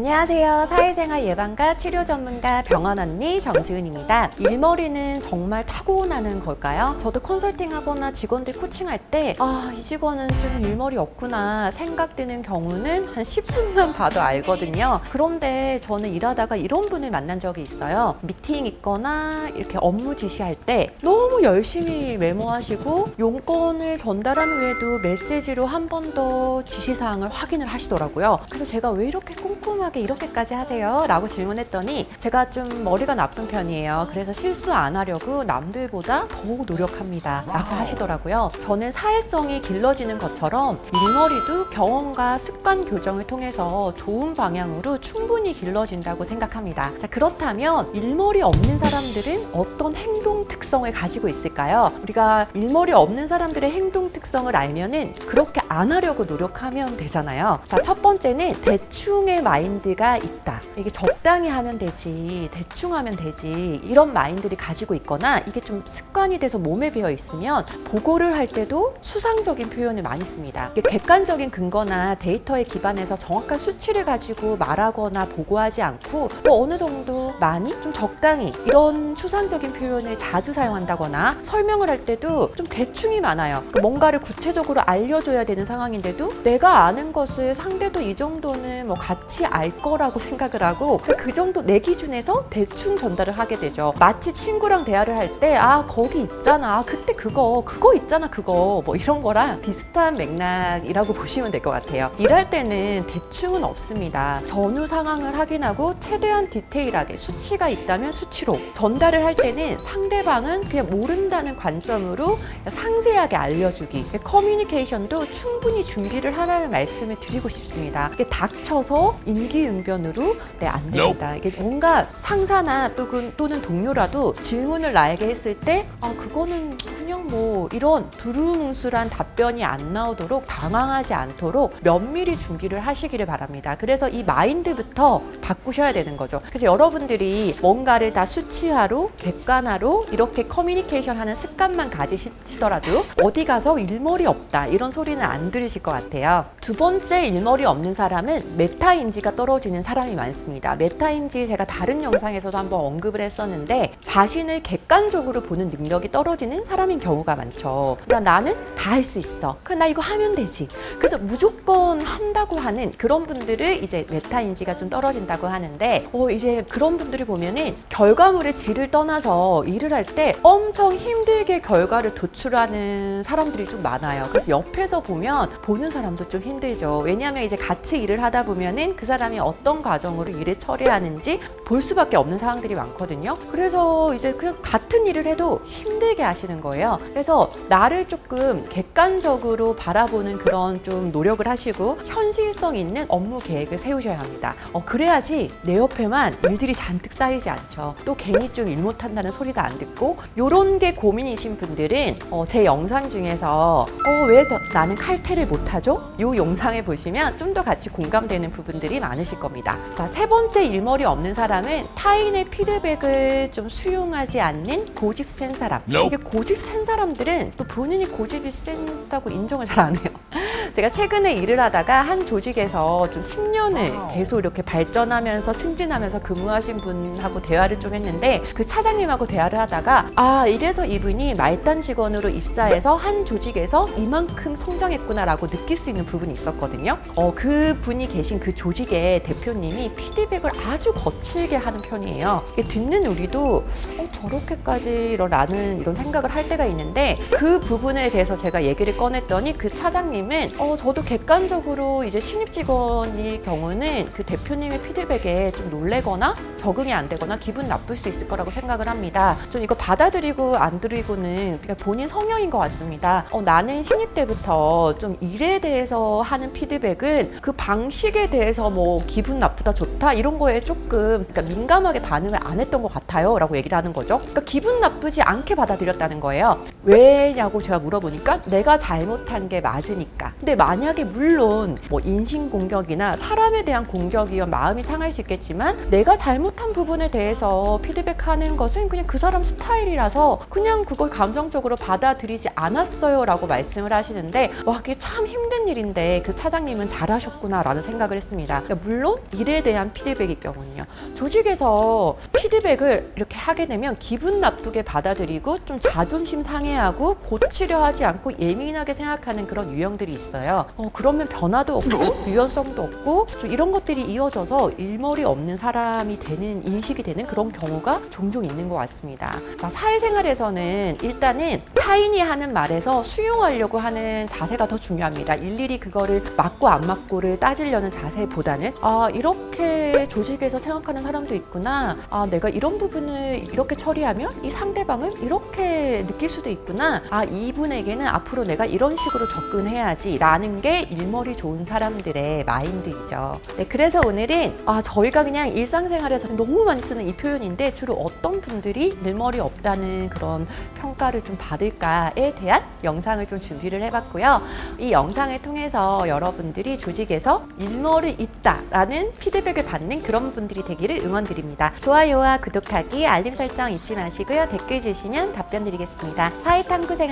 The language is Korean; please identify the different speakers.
Speaker 1: 안녕하세요. 사회생활 예방과 치료 전문가 병원 언니 정지은입니다. 일머리는 정말 타고나는 걸까요? 저도 컨설팅하거나 직원들 코칭할 때, 아, 이 직원은 좀 일머리 없구나 생각드는 경우는 한 10분만 봐도 알거든요. 그런데 저는 일하다가 이런 분을 만난 적이 있어요. 미팅 있거나 이렇게 업무 지시할 때 너무 열심히 메모하시고 용건을 전달한 후에도 메시지로 한 번 더 지시사항을 확인을 하시더라고요. 그래서 제가 왜 이렇게 꼼꼼 하게 이렇게까지 하세요? 라고 질문했더니 제가 좀 머리가 나쁜 편이에요. 그래서 실수 안 하려고 남들보다 더욱 노력합니다. 라고 하시더라고요. 저는 사회성이 길러지는 것처럼 일머리도 경험과 습관 교정을 통해서 좋은 방향으로 충분히 길러진다고 생각합니다. 자, 그렇다면 일머리 없는 사람들은 어떤 행동 특성을 가지고 있을까요? 우리가 일머리 없는 사람들의 행동 특성을 알면은 그렇게 안 하려고 노력하면 되잖아요. 자, 첫 번째는 대충의 마인드 가 있다. 이게 적당히 하면 되지, 대충 하면 되지, 이런 마인드를 가지고 있거나 이게 좀 습관이 돼서 몸에 배어 있으면 보고를 할 때도 수상적인 표현을 많이 씁니다. 이게 객관적인 근거나 데이터에 기반해서 정확한 수치를 가지고 말하거나 보고하지 않고 또 어느 정도 많이 좀 적당히 이런 추상적인 표현을 자주 사용한다거나 설명을 할 때도 좀 대충이 많아요. 그러니까 뭔가를 구체적으로 알려줘야 되는 상황인데도 내가 아는 것을 상대도 이 정도는 뭐 같이 알 거라고 생각을 하고 그 정도 내 기준에서 대충 전달을 하게 되죠. 마치 친구랑 대화를 할 때 아 거기 있잖아 아, 그때 그거 그거 있잖아 그거 뭐 이런 거랑 비슷한 맥락이라고 보시면 될 것 같아요. 일할 때는 대충은 없습니다. 전후 상황을 확인하고 최대한 디테일하게 수치가 있다면 수치로 전달을 할 때는 상대방은 그냥 모른다는 관점으로 상세하게 알려주기 커뮤니케이션도 충분히 준비를 하라는 말씀을 드리고 싶습니다. 이게 닥쳐서 인기응변으로 네, 안 됩니다. 이게 뭔가 상사나 또는, 또는 동료라도 질문을 나에게 했을 때 아, 그거는 그냥 뭐 이런 두루뭉술한 답변이 안 나오도록 당황하지 않도록 면밀히 준비를 하시기를 바랍니다. 그래서 이 마인드부터 바꾸셔야 되는 거죠. 그래서 여러분들이 뭔가를 다 수치화로 객관화로 이렇게 커뮤니케이션 하는 습관만 가지시더라도 어디 가서 일머리 없다 이런 소리는 안 들으실 것 같아요. 두 번째 일머리 없는 사람은 메타인지가 떨어지는 사람이 많습니다. 메타인지 제가 다른 영상에서도 한번 언급을 했었는데 자신을 객관적으로 보는 능력이 떨어지는 사람인 경우 가 많죠. 그러니까 나는 다 할 수 있어. 그럼 나 이거 하면 되지. 그래서 무조건 한다고 하는 그런 분들을 이제 메타 인지가 좀 떨어진다고 하는데 어 이제 그런 분들을 보면은 결과물의 질을 떠나서 일을 할 때 엄청 힘들게 결과를 도출하는 사람들이 좀 많아요. 그래서 옆에서 보면 보는 사람도 좀 힘들죠. 왜냐하면 이제 같이 일을 하다 보면은 그 사람이 어떤 과정으로 일을 처리하는지 볼 수밖에 없는 상황들이 많거든요. 그래서 이제 그냥 같은 일을 해도 힘들게 하시는 거예요. 그래서 나를 조금 객관적으로 바라보는 그런 좀 노력을 하시고 현실성 있는 업무 계획을 세우셔야 합니다. 어, 그래야지 내 옆에만 일들이 잔뜩 쌓이지 않죠. 또 괜히 좀 일 못한다는 소리도 안 듣고 요런 게 고민이신 분들은 어, 제 영상 중에서 어, 왜 저, 나는 칼퇴를 못하죠? 요 영상에 보시면 좀 더 같이 공감되는 부분들이 많으실 겁니다. 자, 세 번째 일머리 없는 사람은 타인의 피드백을 좀 수용하지 않는 고집 센 사람. 이게 고집 센 사람 들은 또 본인이 고집이 센다고 인정을 잘 안 해요. 제가 최근에 일을 하다가 한 조직에서 좀 10년을 계속 이렇게 발전하면서 승진하면서 근무하신 분하고 대화를 좀 했는데 그 차장님하고 대화를 하다가 아 이래서 이분이 말단 직원으로 입사해서 한 조직에서 이만큼 성장했구나라고 느낄 수 있는 부분이 있었거든요. 어, 그 분이 계신 그 조직의 대표님이 피드백을 아주 거칠게 하는 편이에요. 듣는 우리도 어, 저렇게까지 라는 이런 생각을 할 때가 있는데 그 부분에 대해서 제가 얘기를 꺼냈더니 그 차장님은 어, 저도 객관적으로 이제 신입 직원일 경우는 그 대표님의 피드백에 좀 놀래거나 적응이 안 되거나 기분 나쁠 수 있을 거라고 생각을 합니다. 좀 이거 받아들이고 안 들이고는 본인 성향인 것 같습니다. 어, 나는 신입 때부터 좀 일에 대해서 하는 피드백은 그 방식에 대해서 뭐 기분 나쁘다 좋다 이런 거에 조금 그러니까 민감하게 반응을 안 했던 것 같아요 라고 얘기를 하는 거죠. 그러니까 기분 나쁘지 않게 받아들였다는 거예요. 왜냐고 제가 물어보니까 내가 잘못한 게 맞으니까. 근데 만약에 물론 뭐 인신공격이나 사람에 대한 공격이면 마음이 상할 수 있겠지만 내가 잘못한 부분에 대해서 피드백하는 것은 그냥 그 사람 스타일이라서 그냥 그걸 감정적으로 받아들이지 않았어요 라고 말씀을 하시는데 와 그게 참 힘든 일인데 그 차장님은 잘하셨구나 라는 생각을 했습니다 그러니까 물론 일에 대한 피드백일 경우는요 조직에서 피드백을 이렇게 하게 되면 기분 나쁘게 받아들이고 좀 자존심 상해하고 고치려 하지 않고 예민하게 생각하는 그런 유형들이 있어요. 어, 그러면 변화도 없고 유연성도 없고 좀 이런 것들이 이어져서 일머리 없는 사람이 되는 인식이 되는 그런 경우가 종종 있는 것 같습니다. 자, 사회생활에서는 일단은 타인이 하는 말에서 수용하려고 하는 자세가 더 중요합니다. 일일이 그거를 맞고 안 맞고를 따지려는 자세보다는 아 이렇게 조직에서 생각하는 사람도 있구나. 아 내가 이런 부분을 이렇게 처리하면 이 상대방은 이렇게 느낄 수도 있구나. 아 이분에게는 앞으로 내가 이런 식으로 접근해야지 라는 게 일머리 좋은 사람들의 마인드이죠. 네, 그래서 오늘은 아 저희가 그냥 일상생활에서 너무 많이 쓰는 이 표현인데 주로 어떤 분들이 일머리 없다는 그런 평가를 좀 받을까에 대한 영상을 좀 준비를 해봤고요. 이 영상을 통해서 여러분들이 조직에서 일머리 있다라는 피드백을 받는 그런 분들이 되기를 응원드립니다. 좋아요와 구독하기, 알림 설정 잊지 마시고요. 댓글 주시면 답변 드리겠습니다. 사회탐구생